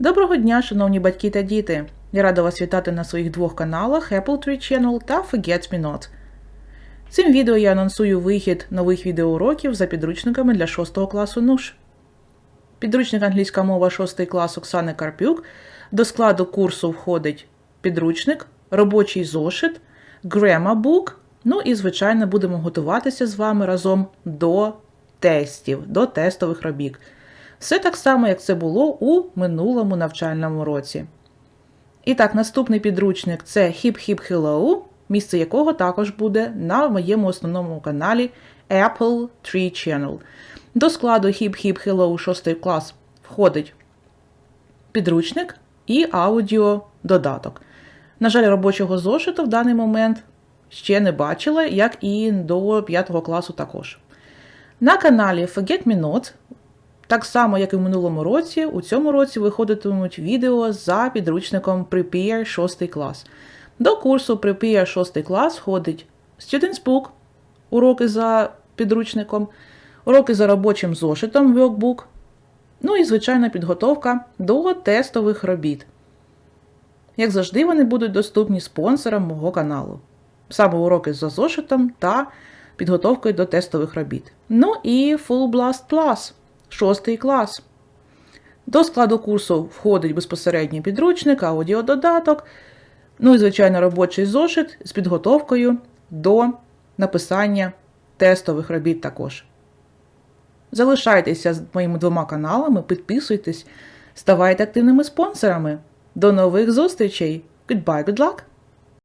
Доброго дня, шановні батьки та діти! Я рада вас вітати на своїх двох каналах Apple Tree Channel та Forget Me Not. Цим відео я анонсую вихід нових відеоуроків за підручниками для 6 класу НУШ. Підручник англійська мова 6 клас Оксани Карпюк. До складу курсу входить підручник, робочий зошит, Grammar Book. Ну і, звичайно, будемо готуватися з вами разом до тестів, до тестових робіт. Все так само, як це було у минулому навчальному році. І так, наступний підручник це Hip Hip Hello, місце якого також буде на моєму основному каналі Apple Tree Channel. До складу Hip Hip Hello 6 клас входить підручник і аудіододаток. На жаль, робочого зошиту в даний момент ще не бачила, як і до 5 класу також. На каналі Forget Me Not так само, як і в минулому році, у цьому році виходитимуть відео за підручником Prepare 6 клас. До курсу Prepare 6 клас входить Students Book, уроки за підручником, уроки за робочим зошитом Workbook, ну і звичайна підготовка до тестових робіт. Як завжди, вони будуть доступні спонсорам мого каналу. Саме уроки за зошитом та підготовкою до тестових робіт. Ну і Full Blast Plus. Шостий клас. До складу курсу входить безпосередній підручник, аудіододаток, ну і, звичайно, робочий зошит з підготовкою до написання тестових робіт також. Залишайтеся з моїми двома каналами, підписуйтесь, ставайте активними спонсорами. До нових зустрічей! Goodbye, good luck!